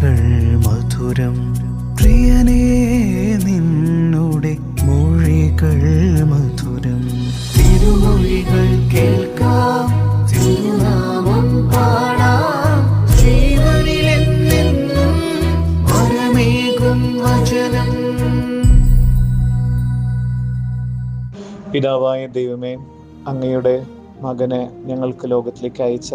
വാക്കുകൾ മധുരം. പ്രിയനേ നിന്നുടെ മൊഴികൾ മധുരം. തിരുമൊഴികൾ കേൾക്കാം പാടാം. ജീവനിലെന്നെന്നും വചനം. പിതാവായ ദൈവമേ അങ്ങയുടെ മകനെ ഞങ്ങൾക്ക് ലോകത്തിലേക്ക് അയച്ച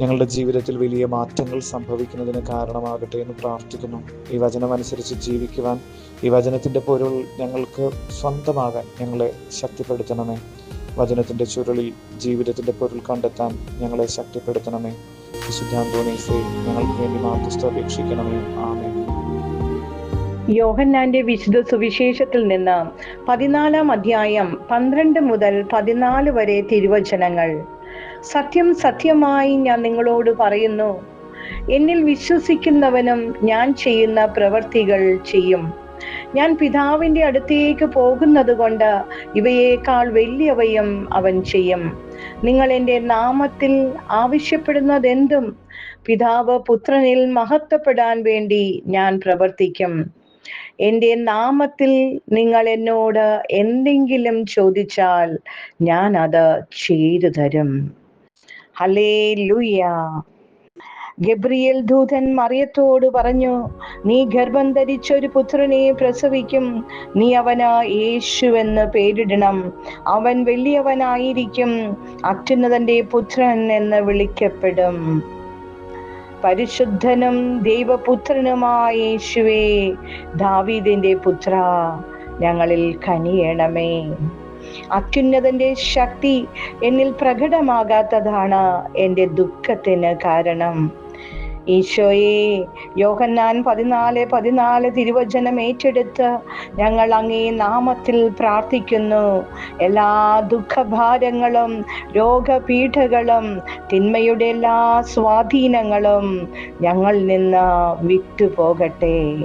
ഞങ്ങളുടെ ജീവിതത്തിൽ വലിയ മാറ്റങ്ങൾ സംഭവിക്കുന്നതിന് കാരണമാകട്ടെ എന്ന് പ്രാർത്ഥിക്കുന്നു. ഈ വചനമനുസരിച്ച് ജീവിക്കുവാൻ ഈ വചനത്തിന്റെ പൊരുൾ ഞങ്ങൾക്ക് സ്വന്തമാകാൻ ഞങ്ങളെ ശക്തിപ്പെടുത്തണമേ. വചനത്തിന്റെ ചുരുളിൽ ജീവിതത്തിന്റെ പൊരുൾ കണ്ടെത്താൻ ഞങ്ങളെ ശക്തിപ്പെടുത്തണമേ. വിശുദ്ധാന്തോണീസെ ഞങ്ങൾക്ക് വേണ്ടി മാർഗസ്ഥ അപേക്ഷിക്കണമേ ആമേ യോഹന്നാന്റെ വിശുദ്ധ സുവിശേഷത്തിൽ നിന്ന് പതിനാലാം അധ്യായം പന്ത്രണ്ട് മുതൽ പതിനാല് വരെ തിരുവചനങ്ങൾ. സത്യം സത്യമായി ഞാൻ നിങ്ങളോട് പറയുന്നു. എന്നിൽ വിശ്വസിക്കുന്നവനും ഞാൻ ചെയ്യുന്ന പ്രവർത്തികൾ ചെയ്യും. ഞാൻ പിതാവിന്റെ അടുത്തേക്ക് പോകുന്നത് കൊണ്ട് ഇവയേക്കാൾ വലിയവയും അവൻ ചെയ്യും. നിങ്ങൾ എന്റെ നാമത്തിൽ ആവശ്യപ്പെടുന്നതെന്തും പിതാവ് പുത്രനിൽ മഹത്വപ്പെടാൻ വേണ്ടി ഞാൻ പ്രവർത്തിക്കും. എന്റെ നാമത്തിൽ നിങ്ങൾ എന്നോട് എന്തെങ്കിലും ചോദിച്ചാൽ ഞാൻ അത് ചെയ്തു തരും. ഹലേ ലുയ ഗബ്രിയേൽ ദൂതൻ മറിയത്തോട് പറഞ്ഞു നീ ഗർഭം ധരിച്ച ഒരു പുത്രനെ പ്രസവിക്കും. നീ അവന് യേശു എന്ന് പേരിടണം. അവൻ വലിയവനായിരിക്കും. അത്യുന്നതന്റെ പുത്രൻ എന്ന് വിളിക്കപ്പെടും. പരിശുദ്ധനും ദൈവപുത്രനുമായ യേശുവേ ദാവീദിന്റെ പുത്ര ഞങ്ങളിൽ കനിയണമേ. അത്യുന്നതന്റെ ശക്തി എന്നിൽ പ്രകടമാകാത്തതാണ് എന്റെ ദുഃഖത്തിന് കാരണം. ഈശോയെ യോഹന്നാൻ പതിനാല് പതിനാല് തിരുവചനം ഏറ്റെടുത്ത് ഞങ്ങൾ അങ്ങേ നാമത്തിൽ പ്രാർത്ഥിക്കുന്നു. എല്ലാ ദുഃഖഭാരങ്ങളും രോഗപീഠകളും തിന്മയുടെ എല്ലാ സ്വാധീനങ്ങളും ഞങ്ങൾ നിന്ന് വിട്ടുപോകട്ടെ.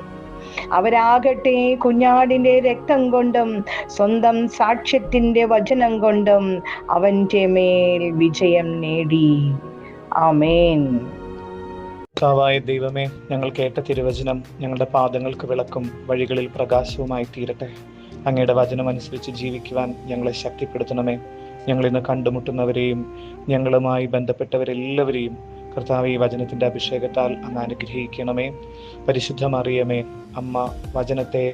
അവരാകട്ടെ കുഞ്ഞാടിന്റെ രക്തം കൊണ്ടും സ്വന്തം സാക്ഷ്യത്തിന്റെ വചനം കൊണ്ടും അവന്റെ മേൽ വിജയം നേടി. ആമേൻ. കാവായ ദൈവമേ ഞങ്ങൾ കേട്ട തിരുവചനം ഞങ്ങളുടെ പാദങ്ങൾക്ക് വിളക്കും വഴികളിൽ പ്രകാശവുമായി തീരട്ടെ. അങ്ങയുടെ വചനം അനുസരിച്ച് ജീവിക്കുവാൻ ഞങ്ങളെ ശക്തിപ്പെടുത്തണമേ. ഞങ്ങൾ ഇന്ന് കണ്ടുമുട്ടുന്നവരെയും ഞങ്ങളുമായി ബന്ധപ്പെട്ടവരെല്ലാവരെയും കർത്താവ് ഈ വചനത്തിന്റെ അഭിഷേകത്താൽ അങ്ങ് അനുഗ്രഹിക്കണമേ. പരിശുദ്ധമറിയമേ അമ്മ വചനത്തെ